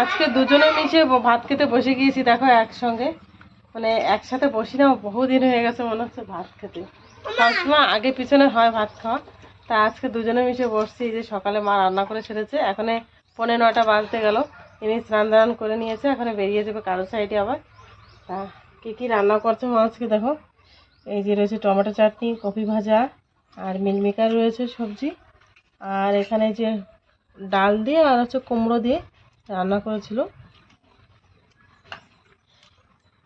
আজকে দুজনে মিশে ভাত খেতে বসে গিয়েছি, দেখো একসঙ্গে। মানে একসাথে বসি না, বহুদিন হয়ে গেছে মনে হচ্ছে ভাত খেতে। সবসময় আগে পিছনে হয় ভাত খাওয়া, তা আজকে দুজনে মিশে বসছি যে সকালে মা রান্না করে ছেড়েছে এখন পনেরো নটা বাজতে গেল, ইনি স্নান দান করে নিয়েছে, এখন বেরিয়ে যাবে কারও সাইডে আবার। তা কী কী রান্না করছে মা আজকে দেখো। এই যে রয়েছে টমেটো চাটনি, কপি ভাজা, আর মিলমিকার রয়েছে সবজি। আর এখানে যে ডাল দিয়ে আর হচ্ছে কুমড়ো দিয়ে রান্না করেছিল।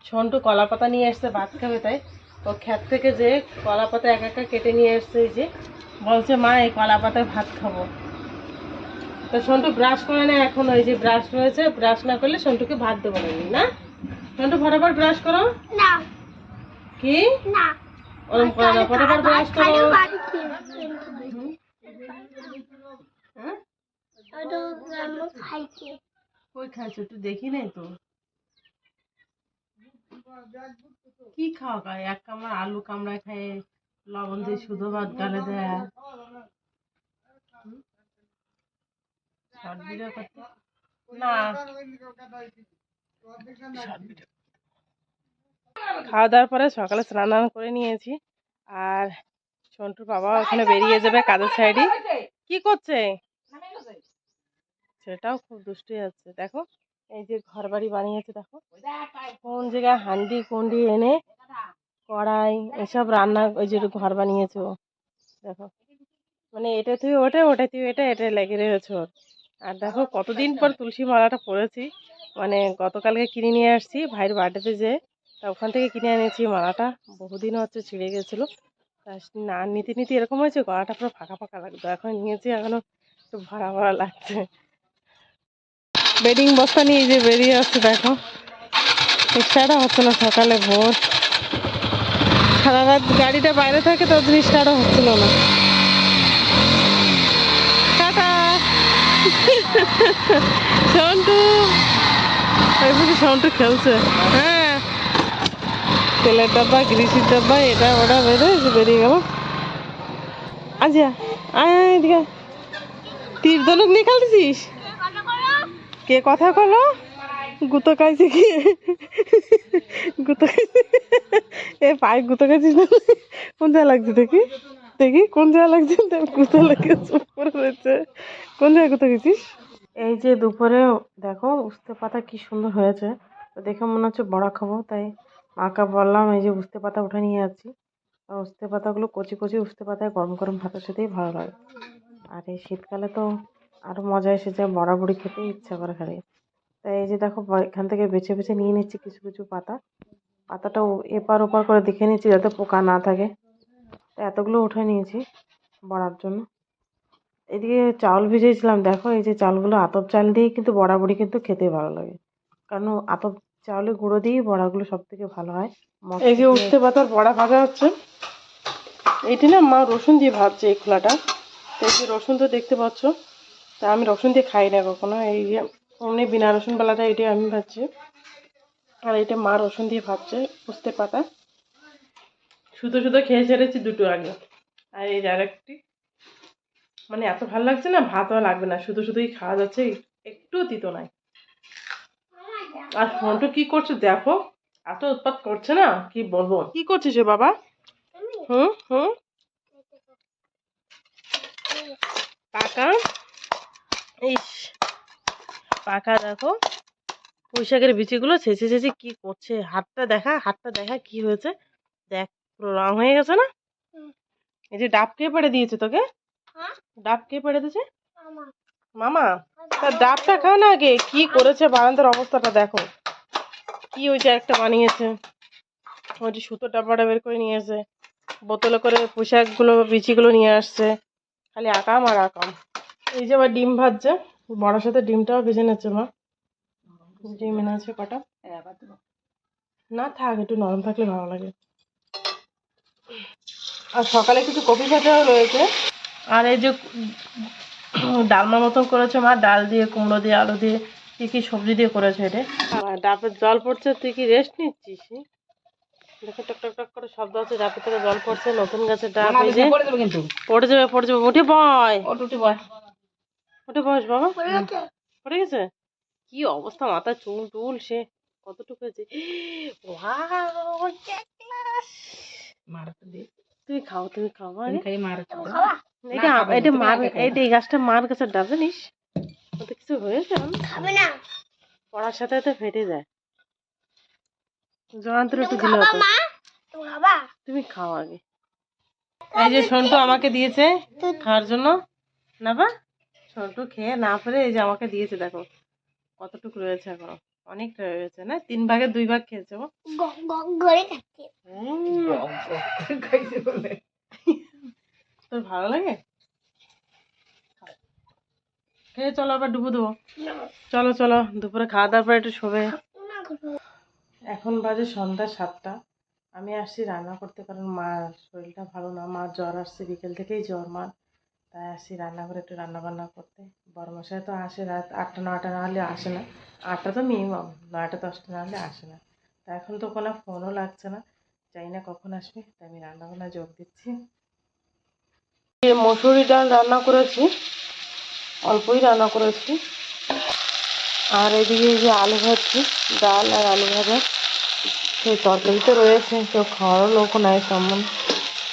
ছন্টু কলা পাতা নিয়ে এসছে ভাত খাবে তাই। ও ক্ষেত থেকে যে কলা পাতা এক একা কেটে নিয়ে এই যে। বলছে মা এই কলা পাতায় ভাত খাব। তো সন্টু ব্রাশ করে না এখন ওই যে ব্রাশ রয়েছে ব্রাশ না করলে সন্টুকে ভাত দেবো না সন্টু ফটাফট ব্রাশ করো। না। কি? না। ওরম করো না ফটাফট ব্রাশ করো হ্যাঁ খাইছে কই খাইছো? তুই দেখি তো। কি খাওয়া খায়? এক কামড়া আলু কামড়া খায়, লবণ দিয়ে শুধু ভাত গালে দেয়। হুম? Short করতে? খাওয়া দাওয়ার পরে সকালে স্নান টান করে নিয়েছি। আর সন্টুর বাবা ওখানে বেরিয়ে যাবে কাদের সাইডে। কি করছে? সেটাও খুব দুষ্টু আছে দেখো, এই যে ঘর বাড়ি বানিয়েছে, দেখো। কোন জায়গায় হান্ডি কুন্ডি এনে কড়াই, এসব রান্না, ওই যে ঘর বানিয়েছে ও। দেখো মানে এটা তুই ওটা ওটা তুই এটা এটা লেগে রয়েছে ওর। আর দেখো, কতদিন পর তুলসী মালাটা পরেছি। মানে গতকালকে কিনে নিয়ে আসছি, ভাইয়ের বার্থডেতে যে, তা ওখান থেকে কিনে এনেছি মালাটা। বহুদিন হচ্ছে ছিঁড়ে গেছিল। তা না, নিতে নিতে এরকম হয়েছে, গলাটা পুরো ফাঁকা ফাঁকা লাগতো। এখন নিয়েছি এখনও একটু ভরা ভরা লাগছে। বেডিং বস্তা নিয়ে যে বেরিয়ে আসছে, দেখো। স্টার্টও হচ্ছে না সকালে ভোর। সারা রাত গাড়িটা বাইরে থাকে ততদিন স্টার্টও হচ্ছিল না। টাটা! সন্টু! সন্টু খেলছে। হ্যাঁ। তেলের ডাব্বা, গ্রিসির ডাব্বা, এটা ওটা বেরো বেরিয়ে গেল। আচ্ছা আয় এদিকে তীর ধনুক নিয়ে খেলতেছিস? কে কথা কলো? গুতো খাইছে কি? গুতো এ পায়ে গুতো খাইছিস না? কোন জায়গা লাগছে দেখি? দেখি, কোন জায়গা লাগছে? গুতো লাগে চুপ করে রয়েছে। কোন জায়গায় গুতো গেছিস এই যে দুপুরে, দেখো, উস্তে পাতা কি সুন্দর হয়েছে। তো দেখে মনে হচ্ছে বড়া খাব, তাই মাকে বললাম, এই যে উস্তে পাতা উঠে নিয়ে আর উস্তে পাতাগুলো কচি কচি উস্তে পাতায় গরম গরম ভাতের সাথেই ভালো লাগে। আর এই শীতকালে তো আরও মজা এসে যায়, বড়া বড়ি খেতে ইচ্ছা করে খালি। তাই এই যে দেখো এখান থেকে বেছে বেছে নিয়ে নিচ্ছি কিছু কিছু পাতা। পাতাটা এপার ওপার করে দেখে নিচ্ছি যাতে পোকা না থাকে। তো এতগুলো উঠে নিয়েছি বড়ার জন্য। এদিকে চাউল ভিজিয়েছিলাম দেখো এই যে চালগুলো আতপ চাল দিয়ে কিন্তু বড়া বড়ি কিন্তু খেতে ভালো লাগে। কারণ আতপ চাউলের গুঁড়ো দিয়েই বড়াগুলো সব থেকে ভালো হয়। এই যে উঠতে পাতার বড়া ভাজা হচ্ছে। এটি না মা রসুন দিয়ে ভাজছে এই খোলাটা। এই যে রসুন তো দেখতে পাচ্ছ। তা আমি রসুন দিয়ে খাই না কখনো। এই যে এমনি বিনা রসুন বেলাটা এটি আমি ভাজছি। আর এটা মা রসুন দিয়ে ভাজছে উস্তে পাতা। শুধু শুধু খেয়ে ছেড়েছি দুটো আগে। আর এই যে আরেকটি। মানে এত ভালো লাগছে না ভাতও লাগবে না। শুধু শুধুই খাওয়া যাচ্ছে একটু দিত নাই। আর ফোনটা কি করছে দেখো এত উৎপাত করছে না কি বলব? কি করছিস বাবা? হুম হুম। পাকা ইস পাকা দেখো। পুঁইশাকের বিচিগুলো ছেঁচে ছেঁচে কি করছে? হাতটা দেখা হাতটা দেখা কি হয়েছে? দেখ পুরো রং হয়ে গেছে না? এই যে ডাব কে পেড়ে দিয়েছে তোকে? হ্যাঁ? ডাব কে পেড়ে দিয়েছে? মামা। তা ডাবটা খা না আগে। কি করেছে বারান্দার অবস্থাটা দেখো। কি ওই যে একটা বানিয়েছে? ওই যে সুতো ডাব্বাটা বের করে নিয়ে এসে বোতলে করে পোশাকগুলো বিচিগুলো নিয়ে আসছে। খালি আকাম আর আকাম। এই যে আবার ডিম ভাজছে বড়ার সাথে ডিমটাও ভেজে নিচ্ছে মা। ডিম এনে আছে কটা। না থাক একটু নরম থাকলে ভালো লাগে। আর সকালে কিছু কপি ভাজাও রয়েছে। আর এই যে ডালমা মতন করেছে মা ডাল দিয়ে কুমড়ো দিয়ে আলু দিয়ে কি কি সবজি দিয়ে করেছে এটা আর ডাবের জল পড়ছে তুই কি রেস্ট নিচ্ছিস? দেখো টক টক টক করে শব্দ হচ্ছে ডাবের থেকে জল পড়ছে নতুন গাছের ডাব পড়ে যাবে পড়ে যাবে উঠে বয়। অটুটি বয়। উঠে বস বাবা। পড়ে গেছে? কি অবস্থা মাথা চুল টুল সে কতটুকু দে। তুমি খাও তুমি খাও এটা এটা মার। এটা এই গাছটা মার গাছের ডাব জানিস? ওতে কিছু হয়েছে? খাবে না। পড়ার সাথে সাথে ফেটে যায়। জয়ন্তর একটু দিলে হতো তুমি খাও আগে। এই যে সন্টু আমাকে দিয়েছে খাওয়ার জন্য। না বা সন্টু খেয়ে না পেরে এই যে আমাকে দিয়েছে দেখো কতটুকু রয়েছে এখনও অনেকটা রয়েছে না? তিন ভাগের দুই ভাগ খেয়েছে ও। তোর ভালো লাগে? খেয়ে চলো আবার ডুবো দেবো। চলো চলো দুপুরে খাওয়া দাওয়ার পরে একটু শোবে। এখন বাজে সন্ধ্যা সাতটা। আমি আসছি রান্না করতে কারণ মার শরীরটা ভালো না মার জ্বর আসছে বিকেল থেকেই জ্বর মার। তাই আসি রান্না করে একটু রান্না বান্না করতে। বড় মশাই তো আসে রাত আটটা নটা না হলে আসে না। আটটা তো মিনিমাম নয়টা, দশটা না হলে আসে না। তা এখন তো কোনো ফোনও লাগছে না। জানি না কখন আসবে। তাই আমি রান্না বান্না যোগ দিচ্ছি। মসুরি ডাল রান্না করেছি, অল্পই রান্না করেছি। আর এদিকে যে আলু ভাজছি ডাল আর আলু ভাজা, সেই তরকারি তো রয়েছে। কেউ খাওয়ারও লোক নাই তেমন